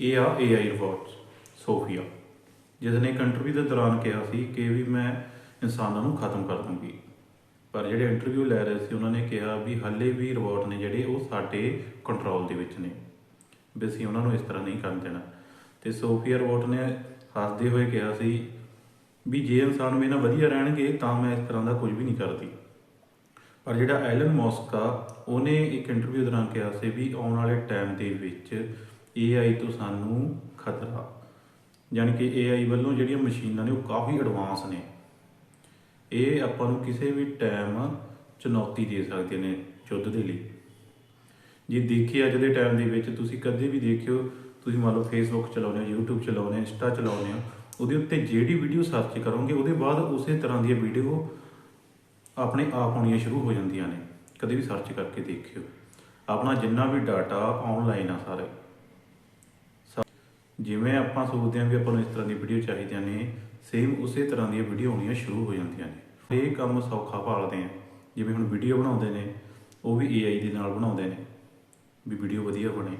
ਇਹ ਆ AI robot Sophia. ਜਿਸ ਨੇ ਇੱਕ ਇੰਟਰਵਿਊ ਦੇ ਦੌਰਾਨ ਕਿਹਾ ਸੀ ਕਿ ਵੀ ਮੈਂ ਇਨਸਾਨਾਂ ਨੂੰ ਖਤਮ ਕਰ ਦੂੰਗੀ। ਪਰ ਜਿਹੜੇ ਇੰਟਰਵਿਊ ਲੈ ਰਹੇ ਸੀ, ਉਹਨਾਂ ਨੇ ਕਿਹਾ ਵੀ ਹਾਲੇ ਵੀ ਰੋਬੋਟ ਨੇ ਜਿਹੜੇ, ਉਹ ਸਾਡੇ ਕੰਟਰੋਲ ਦੇ ਵਿੱਚ ਨੇ। ਵੀ ਅਸੀਂ ਉਹਨਾਂ ਨੂੰ ਇਸ ਤਰ੍ਹਾਂ ਨਹੀਂ ਕਰਨ ਦੇਣਾ। ਤੇ ਸੋਫੀਆ ਰੋਬੋਟ ਨੇ ਹੱਸਦੇ ਹੋਏ ਕਿਹਾ ਸੀ ਵੀ ਜੇ ਇਨਸਾਨ ਮੇਰੇ ਨਾਲ ਵਧੀਆ ਰਹਿਣਗੇ, ਤਾਂ ਮੈਂ ਇਸ ਤਰ੍ਹਾਂ ਦਾ ਕੁਝ ਵੀ ਨਹੀਂ ਕਰਦੀ। ਪਰ ਜਿਹੜਾ ਐਲਨ ਮੌਸਕ ਆ, ਉਹਨੇ ਇੱਕ ਇੰਟਰਵਿਊ ਦੌਰਾਨ ਕਿਹਾ ਸੀ ਵੀ ਆਉਣ ਵਾਲੇ ਟਾਈਮ ਦੇ ਵਿੱਚ AI ਤੋਂ ਸਾਨੂੰ ਖਤਰਾ। ਯਾਨੀ ਕਿ AI ਵੱਲੋਂ ਜਿਹੜੀਆਂ ਮਸ਼ੀਨਾਂ ਨੇ ਉਹ ਕਾਫੀ ਐਡਵਾਂਸ ਨੇ। ਇਹ ਆਪਾਂ ਨੂੰ ਕਿਸੇ ਵੀ ਟਾਈਮ ਚੁਣੌਤੀ ਦੇ ਸਕਦੇ ਨੇ ਯੁੱਧ ਦੇ ਲਈ। ਜੇ ਦੇਖੀਏ ਅੱਜ ਦੇ ਟਾਈਮ ਦੇ ਵਿੱਚ ਤੁਸੀਂ ਕਦੇ ਵੀ ਦੇਖਿਓ, ਤੁਸੀਂ ਮੰਨ ਲਓ ਫੇਸਬੁੱਕ ਚਲਾਉਂਦੇ ਹੋ, YouTube ਚਲਾਉਂਦੇ ਹੋ ਇੰਸਟਾ ਚਲਾਉਂਦੇ ਹੋ, ਉਹਦੇ ਉੱਤੇ ਜਿਹੜੀ ਵੀਡੀਓ ਸਰਚ ਕਰੋਗੇ, ਉਹਦੇ ਬਾਅਦ ਉਸੇ ਤਰ੍ਹਾਂ ਦੀਆਂ ਵੀਡੀਓ ਆਪਣੇ ਆਪ ਆਉਣੀਆਂ ਸ਼ੁਰੂ ਹੋ ਜਾਂਦੀਆਂ ਨੇ। ਕਦੇ ਵੀ ਸਰਚ ਕਰਕੇ ਦੇਖਿਓ। ਆਪਣਾ ਜਿੰਨਾ ਵੀ ਡਾਟਾ ਆਨਲਾਈਨ ਆ ਸਾਰੇ। ਜਿਵੇਂ ਆਪਾਂ ਸੋਚਦੇ ਹਾਂ ਵੀ ਆਪਾਂ ਨੂੰ ਇਸ ਤਰ੍ਹਾਂ ਦੀ ਵੀਡੀਓ ਚਾਹੀਦੀਆਂ ਨੇ ਸੇਮ ਉਸੇ ਤਰ੍ਹਾਂ ਦੀਆਂ ਵੀਡੀਓ ਆਉਣੀਆਂ ਸ਼ੁਰੂ ਹੋ ਜਾਂਦੀਆਂ ਨੇ। ਇਹ ਕੰਮ ਸੌਖਾ ਭਾਲਦੇ ਆ ਜਿਵੇਂ ਹੁਣ ਵੀਡੀਓ ਬਣਾਉਂਦੇ ਨੇ, ਉਹ ਵੀ AI ਦੇ ਨਾਲ ਬਣਾਉਂਦੇ ਨੇ, ਵੀ ਵੀਡੀਓ ਵਧੀਆ ਬਣੇ।